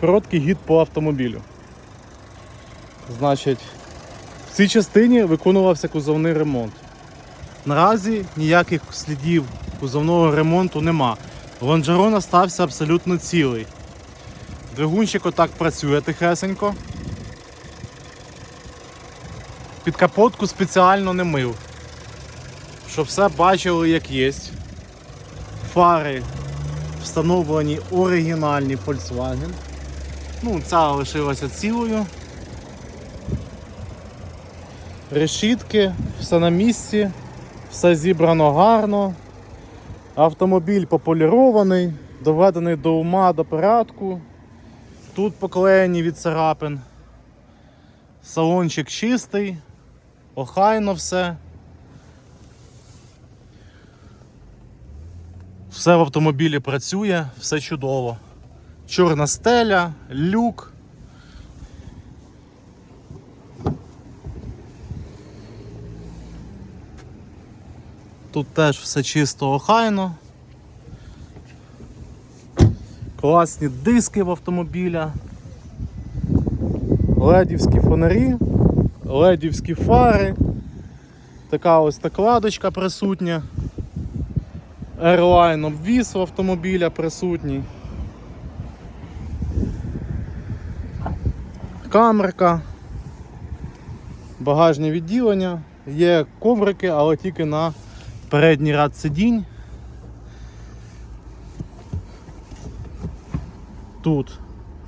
Короткий гід по автомобілю. Значить, в цій частині виконувався кузовний ремонт. Наразі ніяких слідів кузовного ремонту нема. Лонжерон остався абсолютно цілий. Двигунчик отак працює тихесенько. Під капотку спеціально не мив. Щоб все бачили як є. Фари встановлені оригінальні Volkswagen. Ну, ця лишилася цілою. Решітки, все на місці, все зібрано гарно. Автомобіль пополірований, доведений до ума до порядку. Тут поклеєні від царапин. Салончик чистий, охайно все. Все в автомобілі працює, все чудово. Чорна стеля, люк. Тут теж все чисто охайно. Класні диски в автомобіля. Ледівські фонарі, ледівські фари. Така ось накладочка присутня. Airline обвіз в автомобіля присутній. Камерка, багажне відділення, є коврики, але тільки на передній ряд сидінь. Тут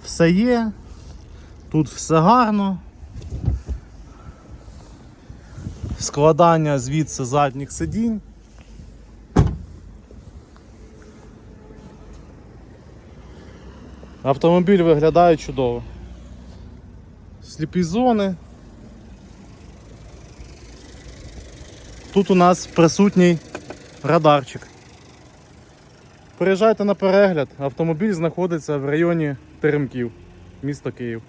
все є, тут все гарно. Складання звідси задніх сидінь. Автомобіль виглядає чудово. Сліпі зони. Тут у нас присутній радарчик. Приїжджайте на перегляд, автомобіль знаходиться в районі Теремків, місто Київ.